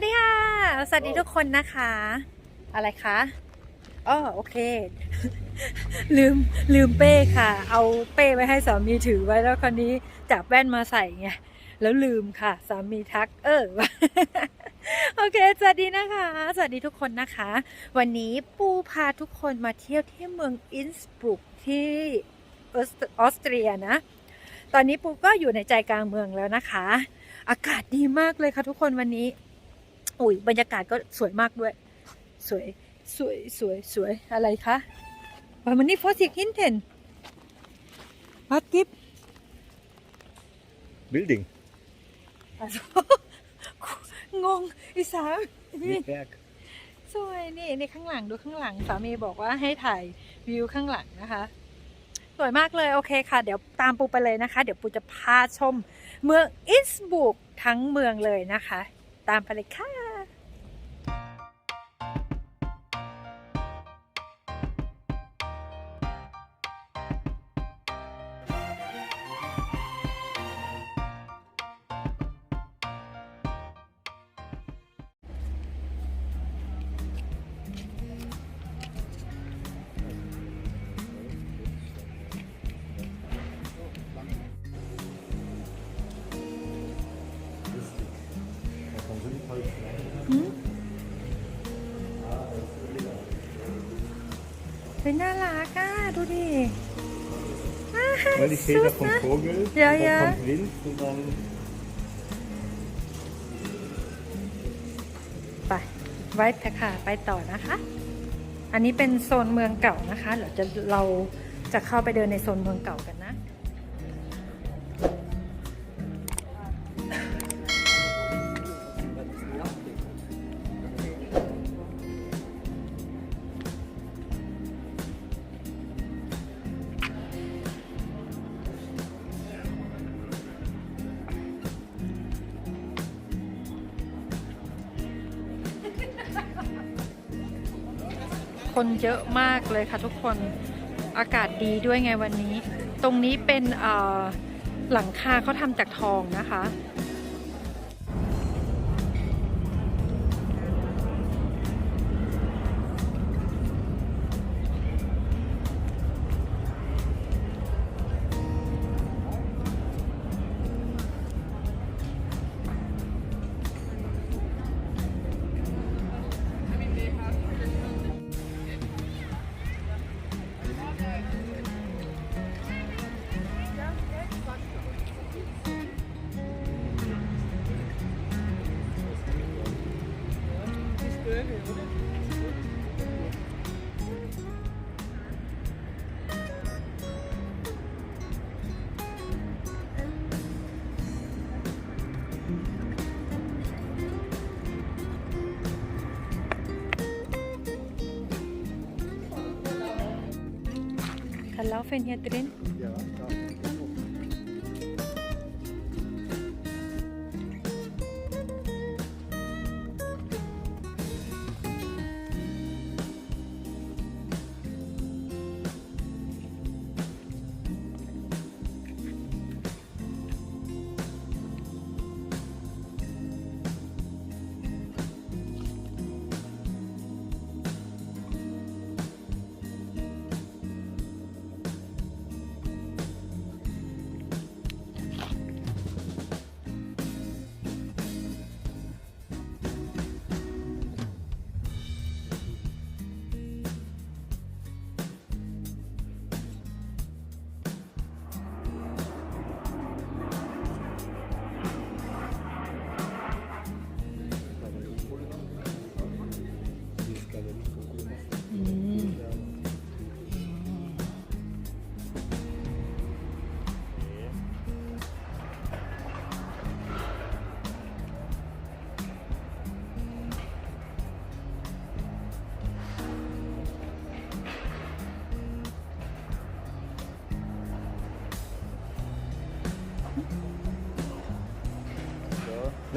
วัสดีค่ะ สวัสดีทุกคนนะคะ อะไรคะอ๋อโอเค ลืมลืมเป้ค่ะ เอาเป้ไว้ให้สามีถือไว้แล้วคราวนี้จับแว่นมาใส่ไงแล้วลืมค่ะ สามีทัก เออโอเค สวัสดีนะคะ สวัสดีทุกคนนะคะ วันนี้ปูพาทุกคนมาเที่ยวที่เมืองอินสบรุกที่ออสออสเตรียนะ ตอนนี้ปูก็อยู่ในใจกลางเมืองแล้วนะคะ อากาศดีมากเลยค่ะทุกคนวันนี้ อุ้ยบรรยากาศก็สวยมากด้วย สวยสวยสวยสวยอะไรคะวันนี้ฟอสิกหินเทนวัดกิฟ Building งงอีสามนี่ mit Berg. สวยนี่นี่ข้างหลังดูข้างหลังสามีบอกว่าให้ถ่ายวิวข้างหลังนะคะ สวยมากเลยโอเคค่ะ เดี๋ยวตามปูไปเลยนะคะ เดี๋ยวปูจะพาชม เมืองอินสบุกทั้งเมืองเลยนะคะ ตามไปเลยค่ะ เป็นน่ารักอะดูดิอ่า Weil die Feder vom Vogel, Ja, dann ja. kommt Wind und dann ไปไว้เถอะค่ะไปต่อนะคะ อันนี้เป็นโซนเมืองเก่านะคะเดี๋ยวจะเราจะเข้าไปเดินในโซนเมืองเก่ากัน คนเยอะมากเลยค่ะทุกคนอากาศดีด้วยไงวันนี้ ตรงนี้เป็นหลังคาเขาทำจากทองนะคะ Laufenherrin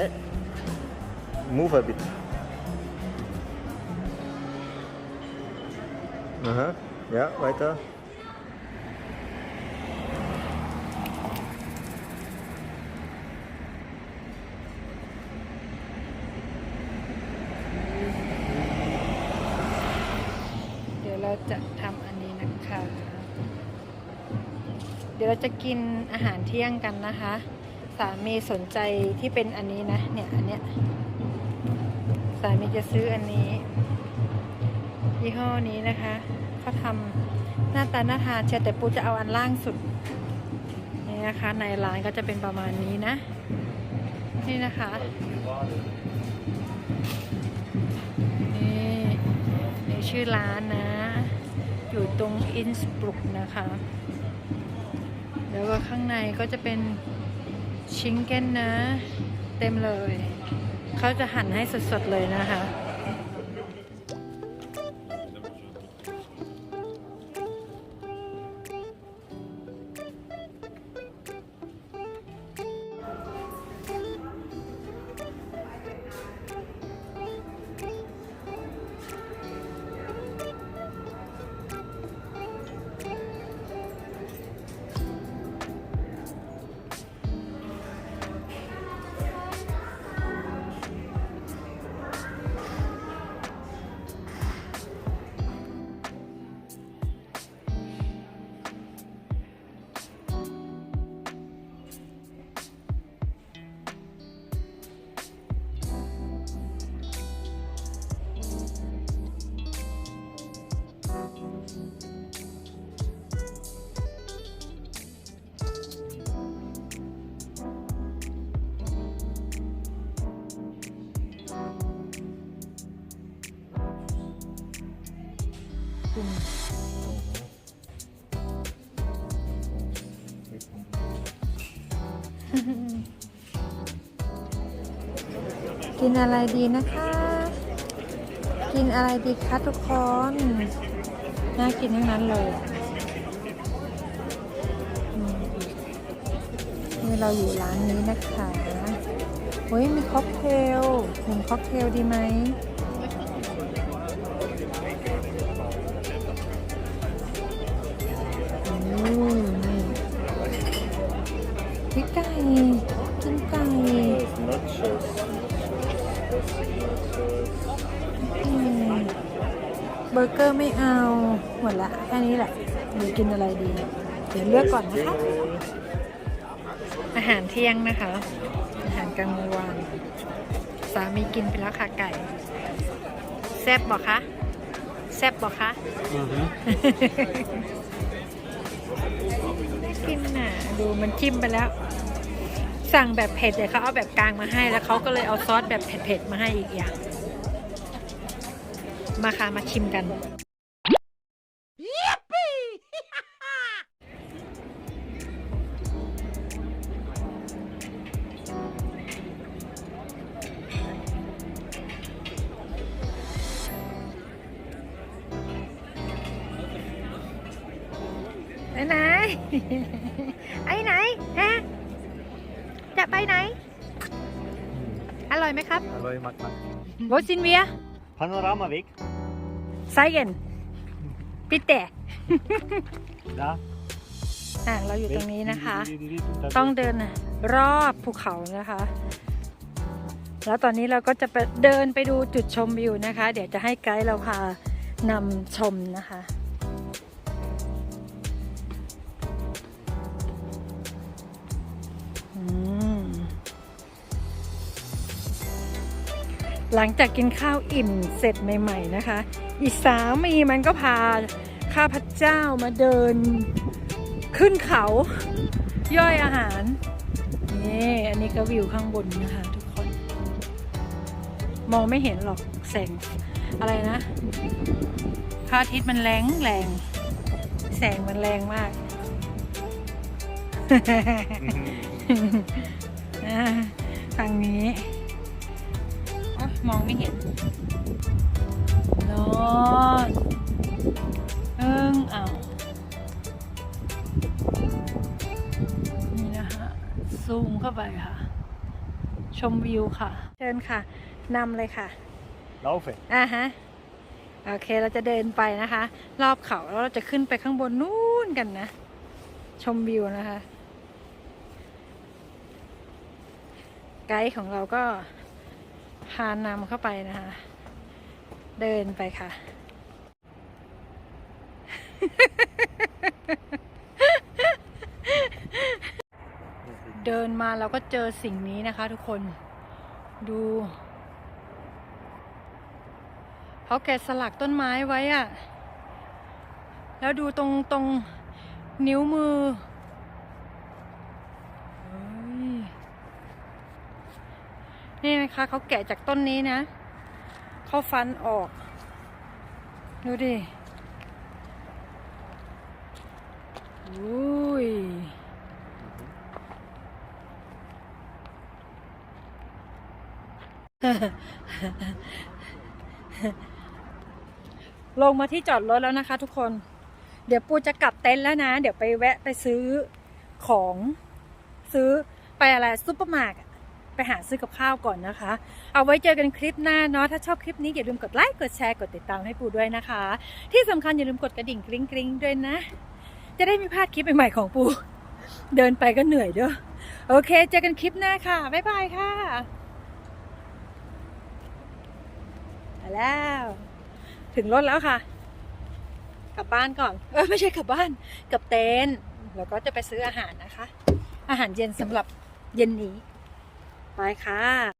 Hey, move a bit. Aha, ja, weiter. Jetzt wir machen das. เดี๋ยวเราจะกินอาหารเที่ยงกันนะคะ สามีสนใจที่เป็นอันนี้นะ เนี่ยอันเนี้ยสามีจะซื้ออันนี้ ยี่ห้อนี้นะคะเขาทำหน้าตาหน่าทานเชียแต่ปูจะเอาอันล่างสุดนี่นะคะ ในร้านก็จะเป็นประมาณนี้นะ นี่นะคะนี่นี่ชื่อร้านนะ อยู่ตรงอินสบรุกนะคะ แล้วก็ข้างในก็จะเป็น ชิงเก้นนะ เต็มเลย เขาจะหั่นให้สดๆเลยนะคะ คุณกินอะไรดีนะคะ กินอะไรดีคะทุกคน น่ากินทั้งนั้นเลยอะนี่เราอยู่ร้านนี้นะคะเฮ้ยมีค็อกเทลกินค็อกเทลดีไหม เบอร์เกอร์ไม่เอา หมดละ แค่นี้แหละหนูกินอะไรดี เดี๋ยวเลือกก่อนนะคะ อาหารเที่ยงนะคะ อาหารกลางวันสามีกินไปแล้วค่ะไก่ แซ่บบอกคะ แซ่บบอกคะ Mhm. กินน่ะ ดูมันจิ้มไปแล้ว สั่งแบบเผ็ดเดี๋ยวเขาเอาแบบกลางมาให้ แล้วเขาก็เลยเอาซอสแบบเผ็ดๆมาให้อีกอย่าง มาค่ะมาชิมกันไปไหนไอ้ไหน ไหมครับ Hallo, Matt. โวซินเวีย Panoramaweg. ไซเย็นปิดแต่ Da. อ่าเราอยู่ตรงนี้นะคะ Das ต้องเดินรอบภูเขานะคะ แล้วตอนนี้เราก็จะไปเดินไปดูจุดชมวิวนะคะ เดี๋ยวจะให้ไกด์เราพานำชมนะคะ หลังจากกินข้าวอิ่มเสร็จใหม่ ๆนะคะ อีสามีมันก็พาข้าพเจ้ามาเดินขึ้นเขาย่อยอาหาร นี่อันนี้ก็วิวข้างบนนะคะทุกคน มองไม่เห็นหรอกแสงอะไรนะพระอาทิตย์มันแรงแรง แสงมันแรงมากอ่าทางนี้อ๊ะ มองไม่เห็นนอนเอิงอ้าวนี่นะคะซูมเข้าไปค่ะ ชมวิวค่ะ เชิญค่ะนำเลยค่ะ Laufe. อ่าฮะ โอเคเราจะเดินไปนะคะ รอบเขาแล้วเราจะขึ้นไปข้างบนนู้นกันนะ ชมวิวนะคะ ไกด์ของเราก็ พานำเข้าไปนะคะ เดินไปค่ะ เดินมาเราก็เจอสิ่งนี้นะคะทุกคนดูเขาแกะสลักต้นไม้ไว้อะแล้วดูตรงตรงนิ้วมือเฮ้ย นี่นะคะเขาแกะจากต้นนี้นะเขาฟันออก ดูดิอุ้ยลงมาที่จอดรถแล้วนะคะทุกคน เดี๋ยวปูจะกลับเต็นท์แล้วนะ เดี๋ยวไปแวะไปซื้อของซื้อไปอะไรซุปเปอร์มาร์ท ไปหาซื้อกับข้าวก่อนนะคะ เอาไว้เจอกันคลิปหน้าเนาะถ้าชอบคลิปนี้อย่าลืมกดไลค์กดแชร์กดติดตามให้ปูด้วยนะคะ ที่สำคัญอย่าลืมกดกระดิ่งกริ๊งกริ๊งด้วยนะ จะได้ไม่พลาดคลิปใหม่ๆของปู เดินไปก็เหนื่อยเด้อโอเค เจอกันคลิปหน้าค่ะบ๊ายบายค่ะแล้ว ถึงรถแล้วค่ะ กลับบ้านก่อนเออไม่ใช่กลับบ้านกับเต็นท์แล้วก็จะไปซื้ออาหารนะคะ อาหารเย็นสำหรับเย็นนี้ ไปค่ะ